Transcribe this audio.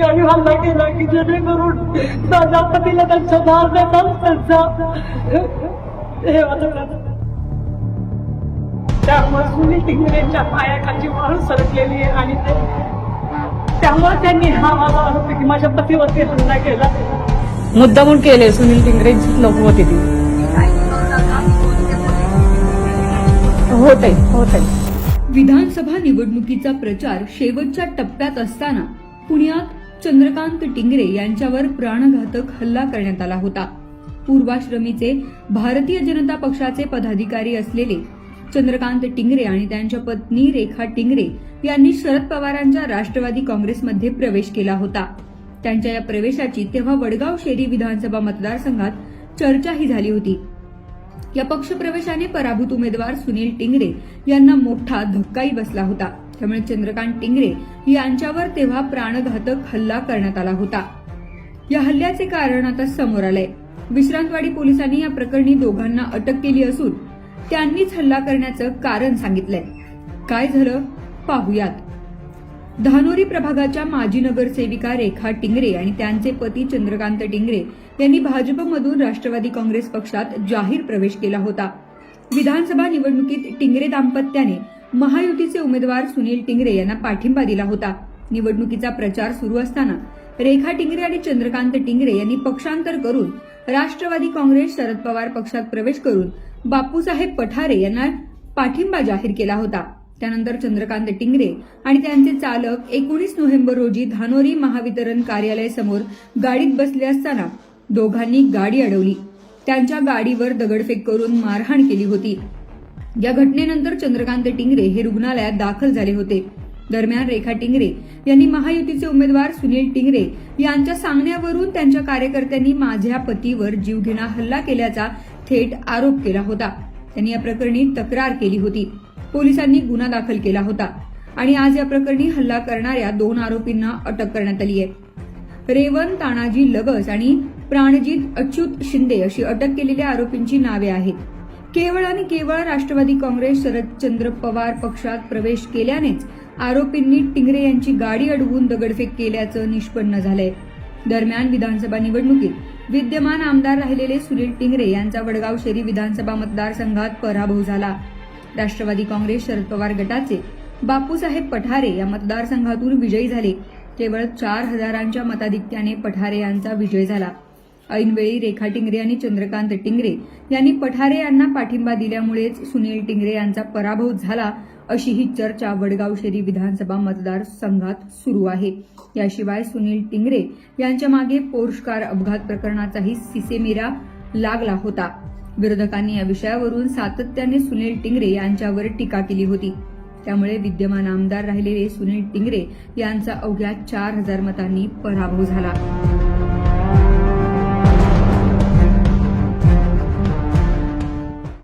हल्ला केला की जेणेकरून माझ्या पतीला त्यांच्या मारण्याचा त्यांचा हे त्यामुळे सुनील टिंगरेंच्या वाळू सरकलेली आहे आणि ते त्यामुळे त्यांनी हा माझा आरोप की माझ्या पतीवरती हल्ला केला. मुद्दामून केले सुनील टिंगरे नको होती ती. होत आहे होत आहे विधानसभा निवडणुकीचा प्रचार शेवटच्या टप्प्यात असताना पुण्यात चंद्रकांत टिंगरे यांच्यावर प्राणघातक हल्ला करण्यात आला होता. पूर्वाश्रमीचे भारतीय जनता पक्षाचे पदाधिकारी असलेले चंद्रकांत टिंगरे आणि त्यांच्या पत्नी रेखा टिंगरे यांनी शरद पवारांच्या राष्ट्रवादी काँग्रेसमध्ये प्रवेश केला होता. त्यांच्या या प्रवेशाची तेव्हा वडगाव शेरी विधानसभा मतदारसंघात चर्चाही झाली होती. या पक्षप्रवेशाने पराभूत उमेदवार सुनील टिंगरे यांना मोठा धक्काही बसला होता. त्यामुळे चंद्रकांत टिंगरे यांच्यावर तेव्हा प्राणघातक हल्ला करण्यात आला होता. या हल्ल्याचे कारण आता समोर आलंय. विश्रांतवाडी पोलिसांनी या प्रकरणी दोघांना अटक केली असून त्यांनीच हल्ला करण्याचं कारण सांगितलंय. काय झालं? पाहुयात. धानोरी प्रभागाच्या माजी नगरसेविका रेखा टिंगरे आणि त्यांचे पती चंद्रकांत टिंगरे यांनी भाजपमधून राष्ट्रवादी काँग्रेस पक्षात जाहीर प्रवेश केला होता. विधानसभा निवडणुकीत टिंगरे दाम्पत्याने महायुतीचे उमेदवार सुनील टिंगरे यांना पाठिंबा दिला होता. निवडणुकीचा प्रचार सुरू असताना रेखा टिंगरे आणि चंद्रकांत टिंगरे यांनी पक्षांतर करून राष्ट्रवादी काँग्रेस शरद पवार पक्षात प्रवेश करून बापूसाहेब पठारे यांना पाठिंबा जाहीर केला होता. त्यानंतर चंद्रकांत टिंगरे आणि त्यांचे चालक एकोणीस नोव्हेंबर रोजी धानोरी महावितरण कार्यालय समोर गाडीत बसले असताना दोघांनी गाडी अडवली. त्यांच्या गाडीवर दगडफेक करून मारहाण केली होती. या घटनेनंतर चंद्रकांत टिंगरे हे रुग्णालयात दाखल झाले होते. दरम्यान रेखा टिंगरे यांनी महायुतीचे उमेदवार सुनील टिंगरे यांच्या सांगण्यावरून त्यांच्या कार्यकर्त्यांनी माझ्या पतीवर जीवघेणा हल्ला केल्याचा थेट आरोप केला होता. त्यांनी या प्रकरणी तक्रार केली होती. पोलिसांनी गुन्हा दाखल केला होता आणि आज या प्रकरणी हल्ला करणाऱ्या दोन आरोपींना अटक करण्यात आली आहे. रेवन तानाजी लगस आणि प्राणजीत अच्युत शिंदे अशी अटक केलेल्या आरोपींची नावे आहेत. केवळ आणि केवळ राष्ट्रवादी काँग्रेस शरदचंद्र पवार पक्षात प्रवेश केल्यानेच आरोपींनी टिंगरे यांची गाडी अडवून दगडफेक केल्याचं निष्पन्न झालंय. दरम्यान विधानसभा निवडणुकीत विद्यमान आमदार राहिलेले सुनील टिंगरे यांचा वडगाव शेरी विधानसभा मतदारसंघात पराभव झाला. राष्ट्रवादी काँग्रेस शरद पवार गटाचे बापूसाहेब पठारे या मतदारसंघातून विजयी झाले. केवळ चार हजारांच्या मताधिक्याने पठारे यांचा विजय झाला. ऐनवेळी रेखा टिंगरे आणि चंद्रकांत टिंगरे यांनी पठारे यांना पाठिंबा दिल्यामुळेच सुनील टिंगरे यांचा पराभव झाला अशी ही चर्चा वडगाव शेरी विधानसभा मतदारसंघात सुरू आहे. याशिवाय सुनील टिंगरे यांच्या मागे पोर्श अपघात प्रकरणाचाही सिसेमिरा लागला होता. विरोधकांनी या विषयावरून सातत्याने सुनील टिंगरे यांच्यावर टीका केली होती. त्यामुळे विद्यमान आमदार राहिलेले सुनील टिंगरे यांचा अवघ्या चार हजार मतांनी पराभव झाला.